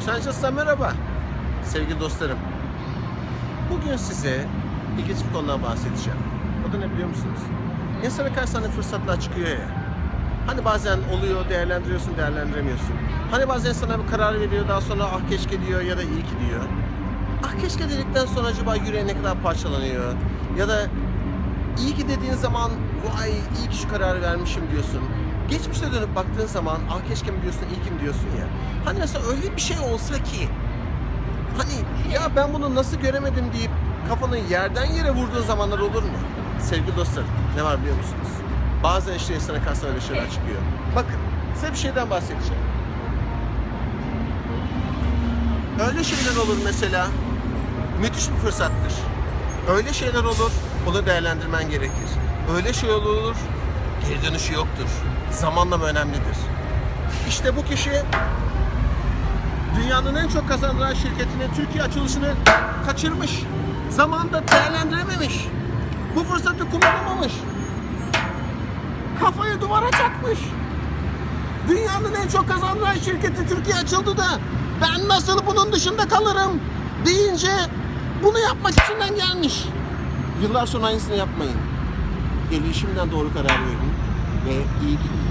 Los Angeles'tan merhaba. Sevgili dostlarım. Bugün size ilginç bir konudan bahsedeceğim. O da ne biliyor musunuz? İnsana karşı hani fırsatlar çıkıyor ya. Hani bazen oluyor, değerlendiriyorsun, değerlendiremiyorsun. Hani bazen sana bir karar veriyor, daha sonra ah keşke diyor ya da iyi ki diyor. Ah keşke dedikten sonra acaba yüreğin ne kadar parçalanıyor? Ya da iyi ki dediğin zaman vay iyi ki şu kararı vermişim diyorsun. Geçmişte dönüp baktığın zaman ah keşke mi diyorsun, iyi ki mi diyorsun ya. Hani mesela öyle bir şey olsa ki Hani ya ben bunu nasıl göremedim deyip kafanı yerden yere vurduğun zamanlar olur mu? Sevgili dostlar ne var biliyor musunuz? Bazen işte insana karşısına öyle şeyler çıkıyor. Bakın size bir şeyden bahsedeceğim. Öyle şeyler olur mesela. Müthiş bir fırsattır. Öyle şeyler olur, onu değerlendirmen gerekir. Öyle şey olur, geri dönüşü yoktur. Zamanlama önemlidir. İşte bu kişi dünyanın en çok kazandıran şirketinin Türkiye açılışını kaçırmış. Zamanında değerlendirememiş. Bu fırsatı kullanamamış. Kafayı duvara çakmış. Dünyanın en çok kazandıran şirketi Türkiye açıldı da ben nasıl bunun dışında kalırım deyince bunu yapmak içinden gelmiş. Yıllar sonra aynısını yapmayın. Gelişimden doğru karar verin ve iyi gidin.